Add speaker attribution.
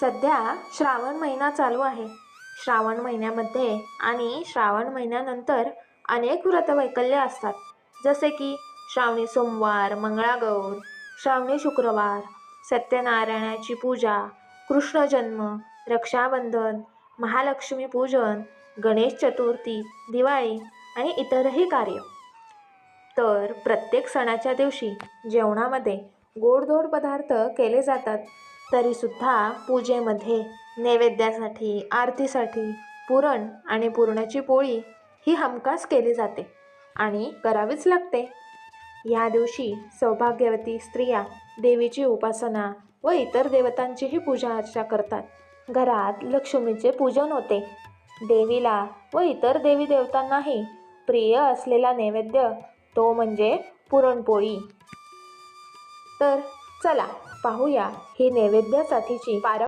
Speaker 1: सध्या श्रावण महिना चालू आहे. श्रावण महिन्यामध्ये आणि श्रावण महिन्यानंतर अनेक व्रतवैकल्य असतात. जसे की श्रावणी सोमवार मंगळागौर श्रावणी शुक्रवार सत्यनारायणाची पूजा कृष्ण जन्म रक्षाबंधन महालक्ष्मी पूजन गणेश चतुर्थी दिवाळी आणि इतरही कार्य. तर प्रत्येक सणाच्या दिवशी जेवणामध्ये गोडधोड पदार्थ केले जातात. तरीसुद्धा पूजेमध्ये नैवेद्यासाठी आरतीसाठी पुरण आणि पुरणाची पोळी ही हमखास केली जाते आणि करावीच लागते. या दिवशी सौभाग्यवती स्त्रिया देवीची उपासना व इतर देवतांचीही पूजा अर्चा करतात. घरात लक्ष्मीचे पूजन होते. देवीला व इतर देवी देवतांनाही प्रिय असलेला नैवेद्य तो म्हणजे पुरणपोळी. तर चला पाहूया ही नैवेद्यासाठीची पारं